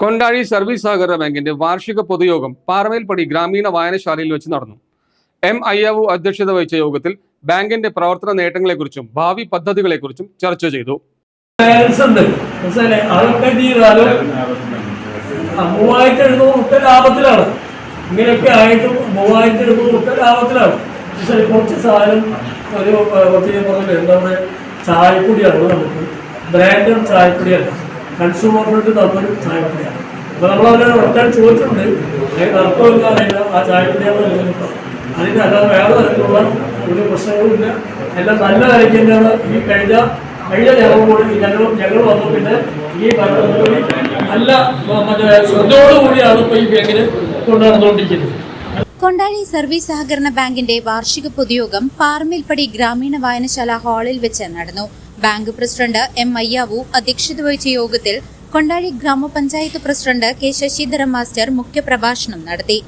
Kondazhi service സഹകരണ ബാങ്കിന്റെ വാർഷിക പൊതുയോഗം പാറമേൽപ്പടി ഗ്രാമീണ വായനശാലയിൽ വെച്ച് നടന്നു. എം ഐ അയ്യാവു അധ്യക്ഷത വഹിച്ച യോഗത്തിൽ ബാങ്കിന്റെ പ്രവർത്തന നേട്ടങ്ങളെക്കുറിച്ചും ഭാവി പദ്ധതികളെക്കുറിച്ചും ചർച്ച ചെയ്തു. മൂവായിരത്തി എഴുന്നൂറ് റുപ്യ ലാഭത്തിലാണ്. ഇങ്ങനെയൊക്കെ ആയിട്ട് മൂവായിരത്തി എഴുന്നൂറ് ലാഭത്തിലാണ്. പക്ഷേ കുറച്ച് സാധനം ഒരു ഞാൻ പറഞ്ഞില്ലേ എന്താ പറയുക? ചായപ്പൊടിയാണ് നമുക്ക്. ബ്രാൻഡഡ് ചായപ്പൊടിയല്ല കൺസ്യൂമർ ഫെഡ് തന്നൊരു ചായപ്പൊടിയാണ്. അപ്പോൾ നമ്മൾ അവരെ ഒട്ടാൻ ചോദിച്ചിട്ടുണ്ട്. അതിന് അർത്ഥമില്ല അറിയില്ല ആ ചായപ്പൊടിയാണ് നിലനിൽക്കുന്നത് അതിന്റെ അല്ലാതെ വേറെ തരത്തിലുള്ള ഒരു പ്രശ്നങ്ങളുമില്ല എല്ലാം നല്ല കാര്യം തന്നെയാണ്. ഈ കഴിഞ്ഞ കഴിഞ്ഞ ഞങ്ങളോട് ഞങ്ങൾ ഞങ്ങൾ വന്നു പിന്നെ ഈ ഭരണകൂടി നല്ല മറ്റേ ശ്രദ്ധയോടുകൂടിയാണ് ഇപ്പോൾ ഈ ബാങ്കിന് കൊണ്ടുനടന്നുകൊണ്ടിരിക്കുന്നത് കൊണ്ടാഴി സർവീസ് സഹകരണ ബാങ്കിന്റെ വാർഷിക പൊതുയോഗം പാറമേൽപ്പടി ഗ്രാമീണ വായനശാല ഹാളിൽ വെച്ച് നടന്നു. ബാങ്ക് പ്രസിഡന്റ് എം അയ്യാവു അധ്യക്ഷത വഹിച്ച യോഗത്തിൽ കൊണ്ടാഴി ഗ്രാമപഞ്ചായത്ത് പ്രസിഡന്റ് കെ ശശിധരൻ മാസ്റ്റർ മുഖ്യപ്രഭാഷണം നടത്തി.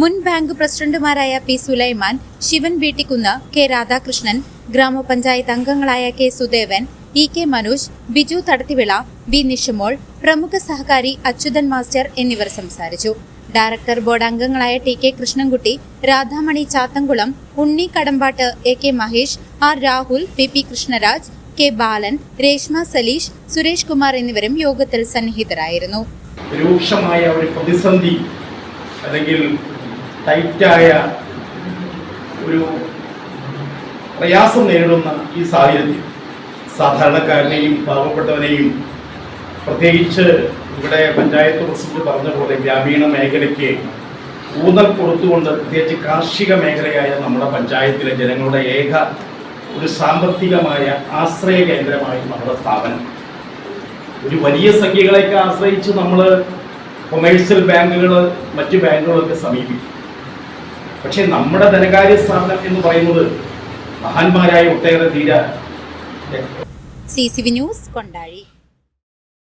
മുൻ ബാങ്ക് പ്രസിഡന്റുമാരായ പി സുലൈമാൻ ശിവൻ വീട്ടിക്കുന്ന് കെ രാധാകൃഷ്ണൻ ഗ്രാമപഞ്ചായത്ത് അംഗങ്ങളായ K Sudevan E K Manoj Biju Thadathivila B Nishamol പ്രമുഖ സഹകാരി അച്യുതൻ മാസ്റ്റർ എന്നിവർ സംസാരിച്ചു. ഡയറക്ടർ ബോർഡ് അംഗങ്ങളായ T K Krishnankutty Radhamani Chathankulam Unni Kadambattu A K Mahesh R Rahul P P Krishnaraj K Balan Reshma Saleesh Suresh Kumar എന്നിവരും യോഗത്തിൽ സന്നിഹിതരായിരുന്നു. രൂക്ഷമായ ഒരു പ്രതിസന്ധി അല്ലെങ്കിൽ ടൈറ്റായ ഒരു പ്രയാസം നേരിടുന്ന ഈ സാഹചര്യത്തിൽ സാധാരണക്കാരനെയും പാവപ്പെട്ടവനെയും പ്രത്യേകിച്ച് ഇവിടെ പഞ്ചായത്ത് പ്രസിഡന്റ് പറഞ്ഞ പോലെ ഗ്രാമീണ മേഖലയ്ക്ക് ഊന്നൽ കൊടുത്തുകൊണ്ട് പ്രത്യേകിച്ച് കാർഷിക മേഖലയായ നമ്മുടെ പഞ്ചായത്തിലെ ജനങ്ങളുടെ ഏക ഒരു സാമ്പത്തികമായ ആശ്രയ കേന്ദ്രമായി നമ്മുടെ സ്ഥാപനം. ഒരു വലിയ സംഖ്യകളെയൊക്കെ ആശ്രയിച്ച് നമ്മൾ കൊമേഴ്സ്യൽ ബാങ്കുകൾ മറ്റ് ബാങ്കുകളൊക്കെ സമീപിക്കും. പക്ഷേ നമ്മുടെ ധനകാര്യ സ്ഥാപനം എന്ന് പറയുന്നത് മഹാന്മാരായ ഒട്ടേറെ തീര C C V news Kondazhi.